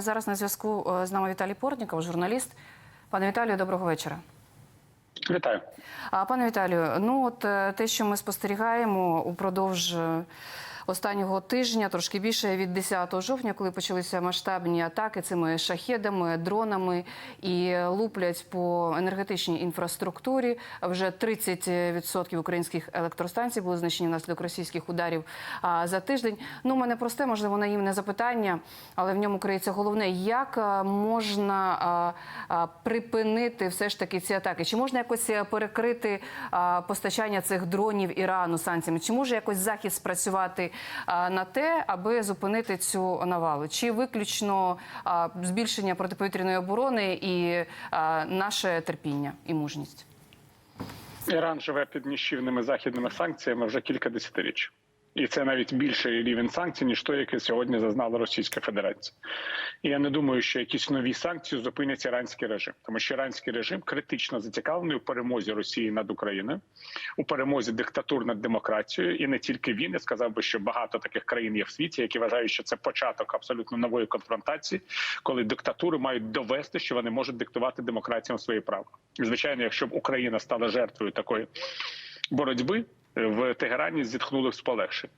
Зараз на зв'язку е, з нами Віталій Портніков, журналіст. Пане Віталію, доброго вечора. Вітаю. А пане Віталію, ну от е, те, що ми спостерігаємо упродовж е, останнього тижня, трошки більше від 10 жовтня, коли почалися масштабні атаки цими шахедами, дронами і луплять по енергетичній інфраструктурі. Вже 30% українських електростанцій були знищені внаслідок російських ударів за тиждень. Ну, у мене просте, можливо, наївне запитання, але в ньому криється головне, як можна припинити все ж таки ці атаки? Чи можна якось е, перекрити постачання цих дронів Ірану санкціями? Чи може якось захід спрацювати на те, аби зупинити цю навалу? Чи виключно збільшення протиповітряної оборони і наше терпіння і мужність? Іран живе під ніщівними західними санкціями вже кілька десятиріч. І це навіть більший рівень санкцій, ніж той, який сьогодні зазнала Російська Федерація. І я не думаю, що якісь нові санкції зупинять іранський режим, тому що іранський режим критично зацікавлений у перемозі Росії над Україною, у перемозі диктатур над демократією. І не тільки він я сказав би, що багато таких країн є в світі, які вважають, що це початок абсолютно нової конфронтації, коли диктатури мають довести, що вони можуть диктувати демократіям свої права. І, звичайно, якщо б Україна стала жертвою такої боротьби в Тегерані зітхнули з полегшень.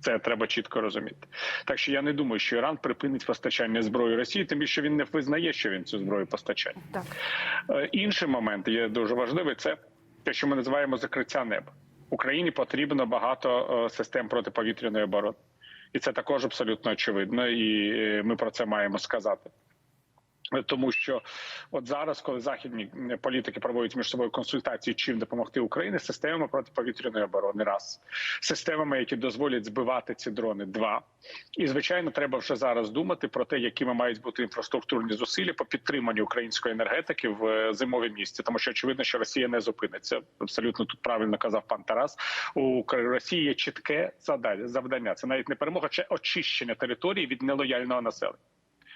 Це треба чітко розуміти. Так що я не думаю, що Іран припинить постачання зброї Росії, тим більше він не визнає, що він цю зброю постачає. Так. Е, Інший момент є дуже важливий. Це те, що ми називаємо закриття неба. Україні потрібно багато е, систем протиповітряної оборони, і це також абсолютно очевидно, і е, ми про це маємо сказати. Тому що от зараз, коли західні політики проводять між собою консультації, чим допомогти Україні, системами протиповітряної оборони, раз системами, які дозволять збивати ці дрони, два і звичайно, треба вже зараз думати про те, якими мають бути інфраструктурні зусилля по підтриманню української енергетики в е, зимові місці, тому що очевидно, що Росія не зупиниться. Абсолютно тут правильно казав пан Тарас. У Росії є чітке завдання. Це навіть не перемога, це очищення території від нелояльного населення.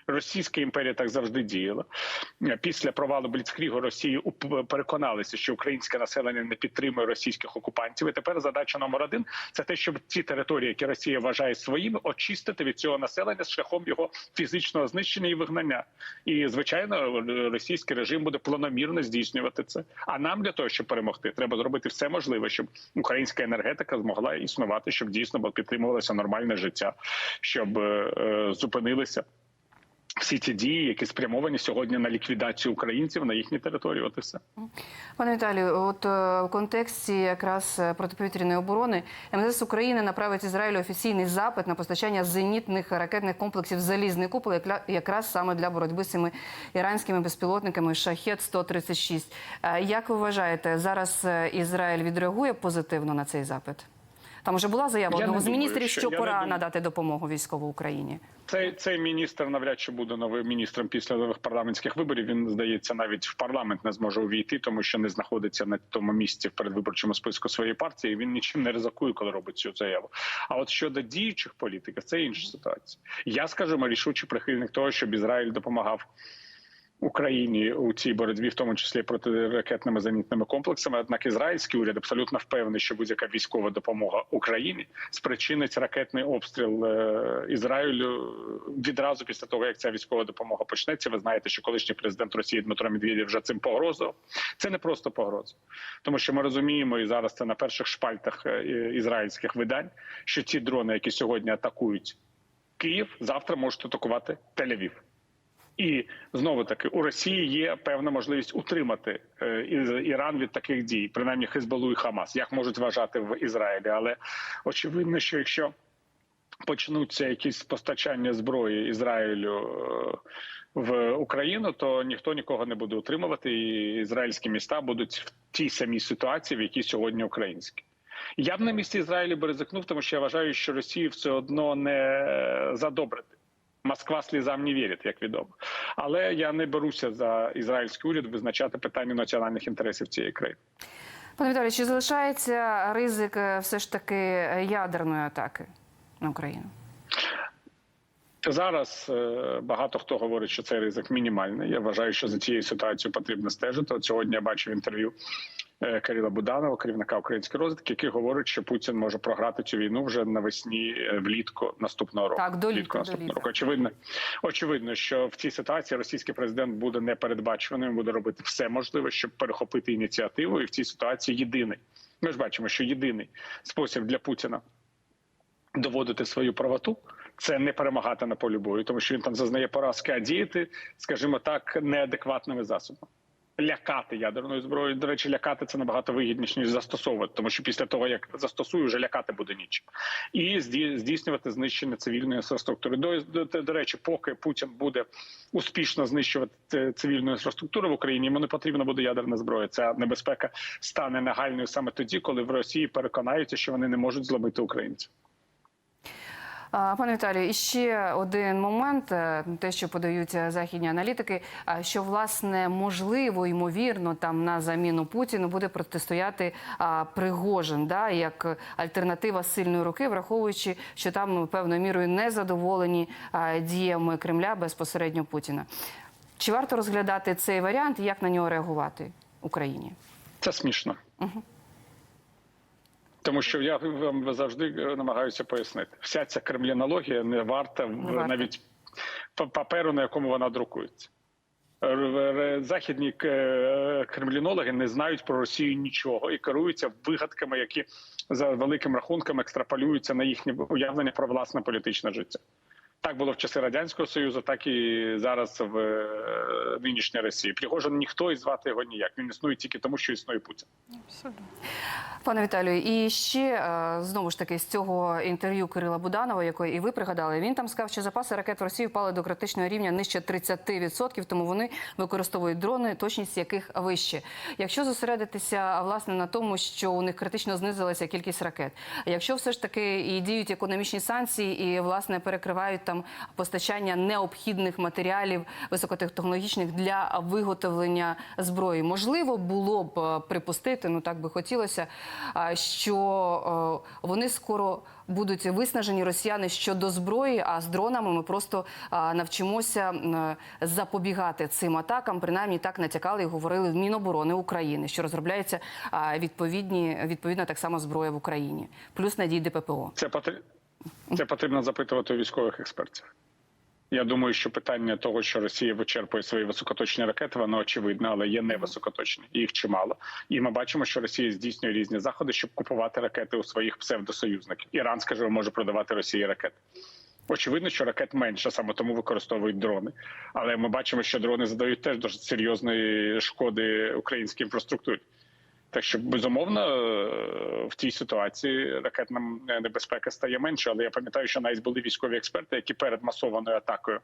Російська імперія так завжди діяла. Після провалу Бліцкрігу Росії переконалися, що українське населення не підтримує російських окупантів. І тепер задача номер один це те, щоб ті території, які Росія вважає своїми, очистити від цього населення шляхом його фізичного знищення і вигнання. І звичайно, російський режим буде планомірно здійснювати це. А нам для того, щоб перемогти, треба зробити все можливе, щоб українська енергетика змогла існувати, щоб дійсно підтримувалося нормальне життя, щоб е, е, зупинилися всі ті дії, які спрямовані сьогодні на ліквідацію українців на їхній території. От і все. Пане Віталію, от е, в контексті якраз е, протиповітряної оборони МЗС України направить Ізраїлю офіційний запит на постачання зенітних ракетних комплексів залізний купол, якраз саме для боротьби з цими іранськими безпілотниками Шахет 136 Е, Як ви вважаєте, зараз Ізраїль відреагує позитивно на цей запит? Там вже була заява Я одного з міністрів, що- що пора надати допомогу військову Україні. Цей цей міністр навряд чи буде новим міністром після нових парламентських виборів. Він здається, навіть в парламент не зможе увійти, тому що не знаходиться на тому місці в передвиборчому списку своєї партії. і Він нічим не ризикує, коли робить цю заяву. А от щодо діючих політиків, це інша ситуація. Я скажу, ми рішучий прихильник того, щоб Ізраїль допомагав. Україні у цій боротьбі, в тому числі протиракетними зенітними комплексами. Однак ізраїльський уряд абсолютно впевнений, що будь-яка військова допомога Україні спричинить ракетний обстріл е, Ізраїлю відразу після того, як ця військова допомога почнеться. Ви знаєте, що колишній президент Росії Дмитро Медведєв вже цим погрозував. Це не просто погроза, тому що ми розуміємо, і зараз це на перших шпальтах е, ізраїльських видань, що ці дрони, які сьогодні атакують Київ, завтра можуть атакувати Тель-Авів. І знову таки у Росії є певна можливість утримати е, Іран від таких дій, принаймні Хизбалу і Хамас, як можуть вважати в Ізраїлі. Але очевидно, що якщо почнуться якісь постачання зброї Ізраїлю е, в Україну, то ніхто нікого не буде утримувати, і ізраїльські міста будуть в тій самій ситуації, в якій сьогодні українські. Я б на місці Ізраїлю би ризикнув, тому що я вважаю, що Росію все одно не задобрити. Москва слізам не вірить, як відомо. Але я не беруся за ізраїльський уряд визначати питання національних інтересів цієї країни. Пане Віталію, чи залишається ризик е, все ж таки е, ядерної атаки на Україну? Зараз е, багато хто говорить, що цей ризик мінімальний. Я вважаю, що за цією ситуацією потрібно стежити. От сьогодні я бачив інтерв'ю Кирила Буданова, керівника української розвідки, який говорить, що Путін може програти цю війну вже навесні е, влітку наступного року. Так, до літа, Влітку до наступного літа. року. Очевидно, очевидно, що в цій ситуації російський президент буде непередбачуваним, буде робити все можливе, щоб перехопити ініціативу. І в цій ситуації єдиний. Ми ж бачимо, що єдиний спосіб для Путіна доводити свою правоту. Це не перемагати на полі бою, тому що він там зазнає поразки, а діяти, скажімо так, неадекватними засобами. Лякати ядерною зброєю. До речі, лякати це набагато вигідніше, ніж застосовувати, тому що після того, як застосую, вже лякати буде нічим. І зді- здійснювати знищення цивільної інфраструктури. До, до, до речі, поки Путін буде успішно знищувати цивільну інфраструктуру в Україні, йому не потрібна буде ядерна зброя. Ця небезпека стане нагальною саме тоді, коли в Росії переконаються, що вони не можуть зломити українців. Пане Віталію, і ще один момент, е, те, що подають е, західні аналітики, а, що власне можливо, ймовірно, там на заміну Путіну буде протистояти Пригожин, да, як альтернатива сильної руки, враховуючи, що там певною мірою не задоволені діями Кремля безпосередньо Путіна. Чи варто розглядати цей варіант і як на нього реагувати Україні? Це смішно. Тому що я вам завжди е, намагаюся пояснити, вся ця кремлінологія не варта Не варта. навіть паперу, на якому вона друкується. Р- Західні е, кремлінологи не знають про Росію нічого і керуються вигадками, які за великим рахунком екстраполюються на їхнє уявлення про власне політичне життя. Так було в часи радянського союзу, так і зараз в е, нинішній Росії. Пригожин ніхто і звати його ніяк. Він існує тільки тому, що існує Путін. Пане Віталію, і ще е, знову ж таки з цього інтерв'ю Кирила Буданова, якої і ви пригадали, він там сказав, що запаси ракет в Росії впали до критичного рівня нижче 30%, тому вони використовують дрони, точність яких вище. Якщо зосередитися власне на тому, що у них критично знизилася кількість ракет, якщо все ж таки і діють економічні санкції, і власне перекривають там постачання необхідних матеріалів високотехнологічних для виготовлення зброї, можливо було б е, припустити, ну так би хотілося, що е, вони скоро будуть виснажені росіяни щодо зброї, а з дронами ми просто навчимося запобігати цим атакам. Принаймні так натякали і говорили в Міноборони України, що розробляється відповідні відповідна так само зброя в Україні, плюс надійде ППО. Це потр- це потрібно запитувати у військових експертів. Я думаю, що питання того, що Росія вичерпує свої високоточні ракети, воно очевидне, але є невисокоточні. Їх чимало. І ми бачимо, що Росія здійснює різні заходи, щоб купувати ракети у своїх псевдосоюзників. Іран, скажімо, може продавати Росії ракети. Очевидно, що ракет менше, саме тому використовують дрони. Але ми бачимо, що дрони задають теж досить серйозної шкоди українській інфраструктурі. Так що безумовно е, в цій ситуації ракетна небезпека стає менше. Але я пам'ятаю, що навіть були військові експерти, які перед масованою атакою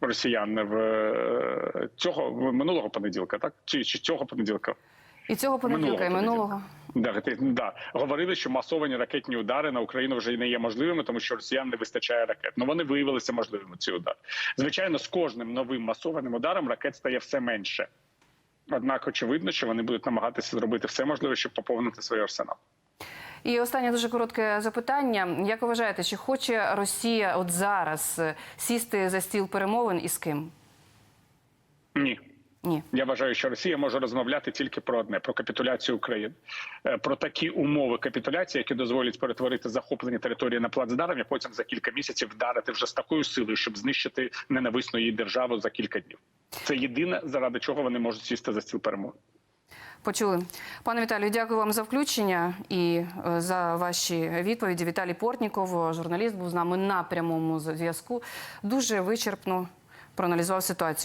росіян в е, цього в минулого понеділка, так чи, чи цього понеділка. І цього понеділка, і Минулого минулого. Да, да. говорили, що масовані ракетні удари на Україну вже не є можливими, тому що росіян не вистачає ракет. Ну вони виявилися можливими. Ці удари. Звичайно, з кожним новим масованим ударом ракет стає все менше. Однак, очевидно, що вони будуть намагатися зробити все можливе, щоб поповнити свій арсенал. І останнє дуже коротке запитання. Як ви вважаєте, чи хоче Росія от зараз е, сісти за стіл перемовин і з ким? Ні. Ні. Я вважаю, що Росія може розмовляти тільки про одне про капітуляцію України, Е, про такі умови капітуляції, які дозволять перетворити захоплені території на плацдарм, і потім за кілька місяців вдарити вже з такою силою, щоб знищити ненависну її державу за кілька днів. Це єдине, заради чого вони можуть сісти за стіл перемоги. Почули. Пане Віталію, дякую вам за включення і е, за ваші відповіді. Віталій Портніков, журналіст, був з нами на прямому зв'язку. Дуже вичерпно проаналізував ситуацію.